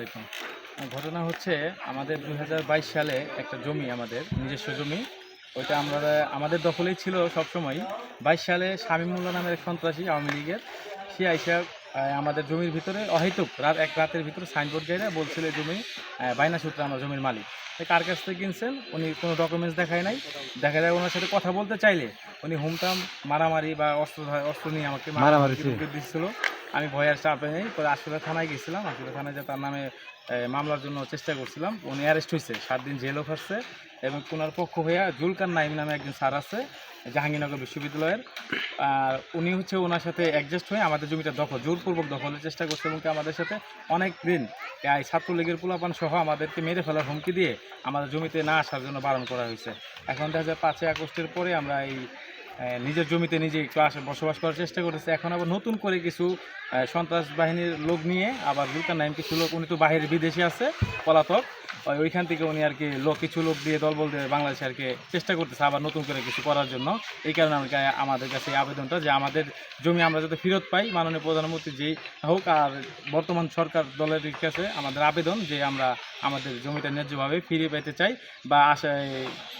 আলাইকুম। ঘটনা হচ্ছে আমাদের দু হাজার বাইশ সালে একটা জমি আমাদের, নিজস্ব জমি। ওইটা আমরা আমাদের দখলেই ছিল সবসময়। বাইশ সালে শামীমুল্লাহ নামের এক সন্ত্রাসী আওয়ামী লীগের, সে আইসা আমাদের জমির ভিতরে অহেতুক, রাত এক রাতের ভিতরে সাইনবোর্ড গাইরা বলছিল জমি বাইনা সূত্রে আমরা জমির মালিক। কার কাছ থেকে কিনছেন? উনি কোনো ডকুমেন্টস দেখায় নাই। দেখা যায় ওনার সাথে কথা বলতে চাইলে উনি হুমটাম মারামারি বা অস্ত্র অস্ত্র নিয়ে আমাকে মারামারি দিচ্ছিল আমি ভয়ের চাপে নেই পরে আসলে থানায় গেছিলাম। আসলে থানায় যে তার নামে মামলার জন্য চেষ্টা করছিলাম। উনি অ্যারেস্ট হয়েছে সাত দিন জেলও খাটছে এবং ওনার পক্ষ হইয়া জুলকার নাইম নামে একজন স্যার আছে জাহাঙ্গীরনগর বিশ্ববিদ্যালয়ের। আর উনি হচ্ছে ওনার সাথে অ্যাডজাস্ট হয়ে আমাদের জমিটা দখল জোরপূর্বক দখলের চেষ্টা করছে এবং কি আমাদের সাথে অনেক দিন এই ছাত্রলীগের পোলাপান সহ আমাদেরকে মেরে ফেলার হুমকি দিয়ে আমাদের জমিতে না আসার জন্য বারণ করা হয়েছে। এখন দেখা যায় পাঁচই আগস্টের পরে আমরা এই নিজের জমিতে নিজে একটু আসে বসবাস করার চেষ্টা করেছে এখন আবার নতুন করে কিছু সন্ত্রাস বাহিনীর লোক নিয়ে আবার জুলকার নাইম কিছু লোক উনি তো বাহিরে বিদেশে আছে, পলাতক। ওইখান থেকে উনি আর কি লোক, কিছু লোক দিয়ে দলবল দিয়ে বাংলাদেশে আর কি চেষ্টা করতেছে আবার নতুন করে কিছু করার জন্য। এই কারণে আমি আমাদের কাছে আবেদনটা যে আমাদের জমি আমরা যাতে ফেরত পাই, মাননীয় প্রধানমন্ত্রী যেই হোক আর বর্তমান সরকার দলের কাছে আমাদের আবেদন যে আমরা আমাদের জমিটা ন্যায্যভাবে ফিরে পেতে চাই বা আশায়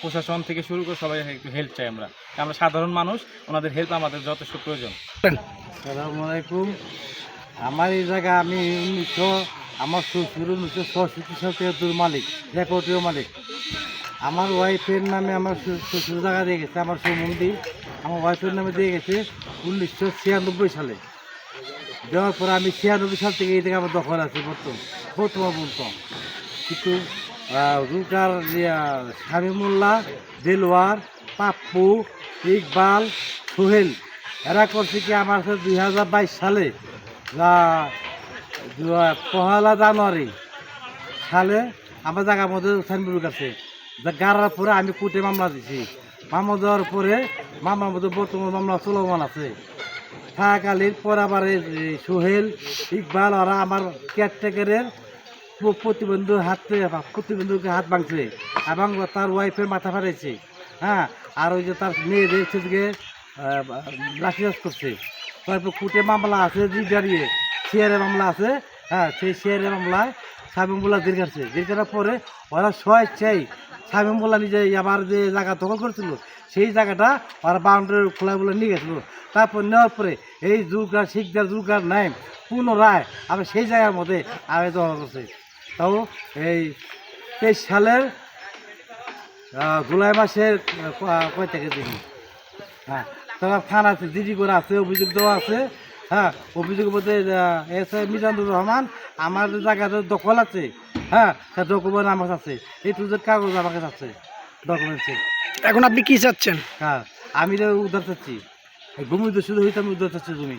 প্রশাসন থেকে শুরু করে সবাই একটু হেল্প চাই আমরা। আমরা সাধারণ মানুষ, ওনাদের হেল্প আমাদের যথেষ্ট প্রয়োজন। সালামু আলাইকুম। আমার এই জায়গা আমি উনিশশো আমার শ্বশুর সাল থেকে তোর মালিক, রেকর্ডীয় মালিক। আমার ওয়াইফের নামে আমার শ্বশুর জায়গা দিয়ে গেছে, আমার সুমন্দি আমার ওয়াইফের নামে দিয়ে গেছে উনিশশো ছিয়ানব্বই সালে। দেওয়ার পরে আমি ছিয়ানব্বই সাল থেকে এই জায়গা আমার দখল আছে বর্তমান বর্তমান পর্যন্ত কিন্তু রুটার শামিমুল্লাহ, দেলোয়ার, পাপ্পু, ইকবাল, সোহেল, এরা করছে কি আমার দুই হাজার বাইশ সালে পহেলা জানুয়ারি। সালে আমার জায়গার মধ্যে সাইনবোর্ড যা গাড়ার পরে আমি কোর্টে মামলা দিছি। মামলা দেওয়ার পরে মামলার মধ্যে বর্তমান মামলা চলমান আছে। থাকাকালীন পরে সোহেল, ইকবাল, ওরা আমার কেয়ারটেকারের প্রতিবন্ধু হাত প্রতিবন্ধুকে হাত ভাঙছে এবং তার ওয়াইফের মাথা ফাটাইছে। হ্যাঁ আর ওই যে তার মেয়েদের সেদিকে লাঠিচার্জ করছে। তারপর কুটে মামলা আছে দাঁড়িয়ে। শেয়ারে মামলা আছে হ্যাঁ সেই শেয়ারে মামলায় সাবিমুল্লাহ জেল কাটছে জেল কাটার পরে ওরা স্বেচ্ছাই সাবিমুল্লাহ নিজে আবার যে জায়গা দখল করেছিল, সেই জায়গাটা ওরা বাউন্ডারি খোলা বলে নিয়ে গেছিল। তারপর নেওয়ার পরে এই দুর্গার শিখদার দুর্গার নাইম পুনরায় আবার সেই জায়গার মধ্যে আবেদন করছে। তাও এই তেইশ সালের জুলাই মাসের কয় থেকে দিন? হ্যাঁ তারা আছে জিডি করে আছে অভিযোগ দেওয়া আছে। হ্যাঁ অভিযোগ বলতে এস আই মিজানুর রহমান আমার জায়গাতে দখল আছে হ্যাঁ তার ডকুমেন্ট আমার কাছে আছে। এই টুজের কাগজ আমার কাছে আছে ডকুমেন্টসে এখন আপনি কি চাচ্ছেন? হ্যাঁ আমি তো উদ্ধার চাচ্ছি ভূমি শুধু হইতে আমি উদ্ধার চাচ্ছি জমি